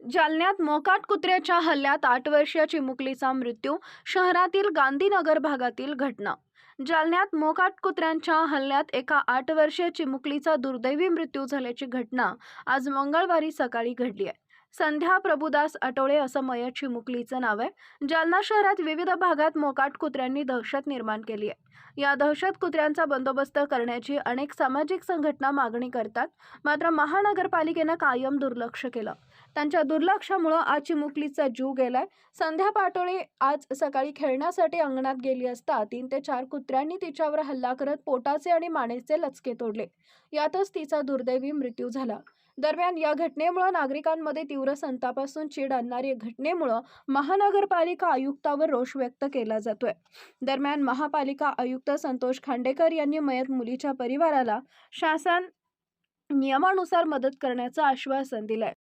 जालन्यात मोकाट कुत्र्याच्या हल्ल्यात आठ वर्षीय चिमुकलीचा मृत्यू शहरातील गांधीनगर भागातील घटना. जालन्यात मोकाट कुत्र्यांच्या हल्ल्यात एका आठ वर्षीय चिमुकलीचा दुर्दैवी मृत्यू झाल्याची घटना आज मंगळवारी सकाळी घडली आहे. संध्या प्रभुदास आटोळे असं मयत चिमुकलीचं नाव आहे. जालना शहरात विविध भागात मोकाट कुत्र्यांनी दहशत निर्माण केली आहे. या दहशत कुत्र्यांचा बंदोबस्त करण्याची अनेक सामाजिक संघटना मागणी करतात. मात्र महानगरपालिकेनं कायम दुर्लक्ष केलं. त्यांच्या दुर्लक्षामुळं आज चिमुकलीचा जीव गेलाय. संध्या पाटोळे आज सकाळी खेळण्यासाठी अंगणात गेली असता तीन ते चार कुत्र्यांनी तिच्यावर हल्ला करत पोटाचे आणि मानेचे लचके तोडले. यातच तिचा दुर्दैवी मृत्यू झाला. दरम्यान या घटनेमुळे नागरिकांमध्ये तीव्र संतापासून चीड आणणारी घटनेमुळं महानगरपालिका आयुक्तावर रोष व्यक्त केला जातोय. दरम्यान महापालिका आयुक्त संतोष खांडेकर यांनी मयत मुलीच्या परिवाराला शासन नियमानुसार मदत करण्याचं आश्वासन दिलंय.